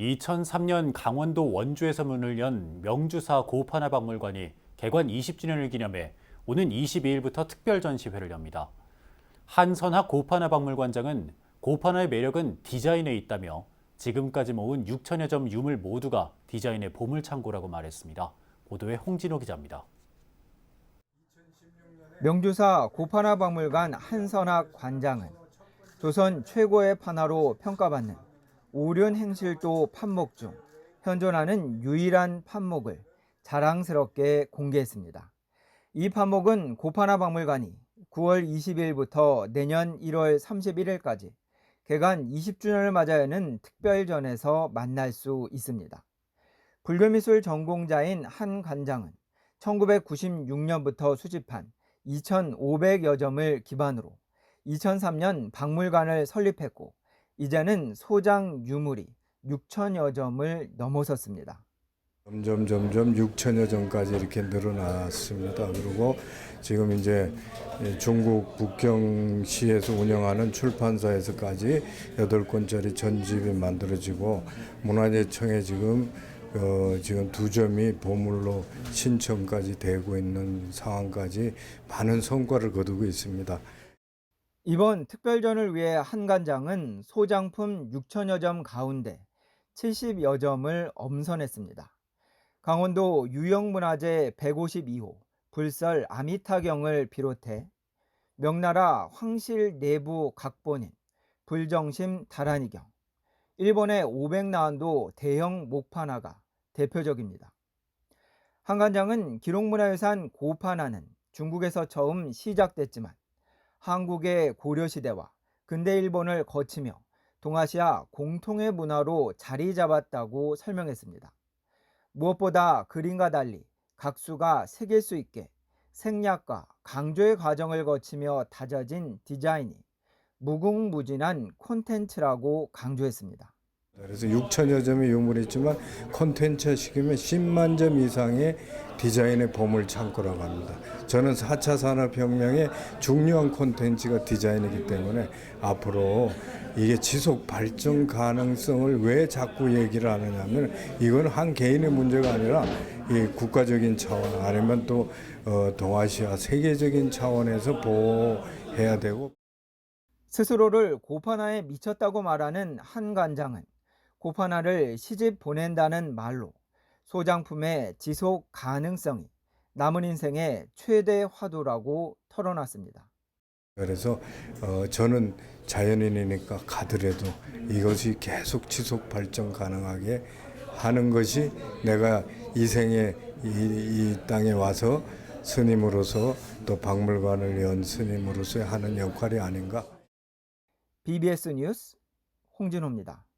2003년 강원도 원주에서 문을 연 명주사 고파나 박물관이 개관 20주년을 기념해 오는 22일부터 특별 전시회를 엽니다. 한선학 고파나 박물관장은 고파나의 매력은 디자인에 있다며 지금까지 모은 6천여 점 유물 모두가 디자인의 보물창고라고 말했습니다. 보도에 홍진호 기자입니다. 명주사 고파나 박물관 한선학 관장은 조선 최고의 판화로 평가받는 오륜 행실도 판목 중 현존하는 유일한 판목을 자랑스럽게 공개했습니다. 이 판목은 고파나 박물관이 9월 20일부터 내년 1월 31일까지 개관 20주년을 맞아 여는 특별전에서 만날 수 있습니다. 불교미술 전공자인 한 관장은 1996년부터 수집한 2,500여 점을 기반으로 2003년 박물관을 설립했고 이제는 소장 유물이 6천여 점을 넘어섰습니다. 점점 점점 6천여 점까지 이렇게 늘어났습니다. 그리고 지금 이제 중국 북경시에서 운영하는 출판사에서까지 8권짜리 전집이 만들어지고 문화재청에 지금 어, 지금 두 점이 보물로 신청까지 되고 있는 상황까지 많은 성과를 거두고 있습니다. 이번 특별전을 위해 한 관장은 소장품 6천여 점 가운데 70여 점을 엄선했습니다. 강원도 유형문화재 152호 불설 아미타경을 비롯해 명나라 황실 내부 각본인 불정심 다란이경, 일본의 500나안도 대형 목판화가 대표적입니다. 한 관장은 기록문화유산 고판화는 중국에서 처음 시작됐지만 한국의 고려시대와 근대 일본을 거치며 동아시아 공통의 문화로 자리 잡았다고 설명했습니다. 무엇보다 그림과 달리 각수가 새길 수 있게 생략과 강조의 과정을 거치며 다져진 디자인이 무궁무진한 콘텐츠라고 강조했습니다. 그래서 6천여 점의 유물이 있지만 콘텐츠 시키면 10만 점 이상의 디자인의 보물 창고라고 합니다. 저는 4차 산업혁명의 중요한 콘텐츠가 디자인이기 때문에 앞으로 이게 지속 발전 가능성을 왜 자꾸 얘기를 하느냐면 이건 한 개인의 문제가 아니라 이 국가적인 차원 아니면 또 어, 동아시아 세계적인 차원에서 보호해야 되고 스스로를 고판화에 미쳤다고 말하는 한 관장은 고판화를 시집 보낸다는 말로 소장품의 지속 가능성이 남은 인생의 최대 화두라고 털어놨습니다. 그래서 어, 저는 자연인이니까 가더라도 이것이 계속 지속 발전 가능하게 하는 것이 내가 이 생에 이, 이 땅에 와서 스님으로서 또 박물관을 연 스님으로서 하는 역할이 아닌가. BBS 뉴스 홍진호입니다.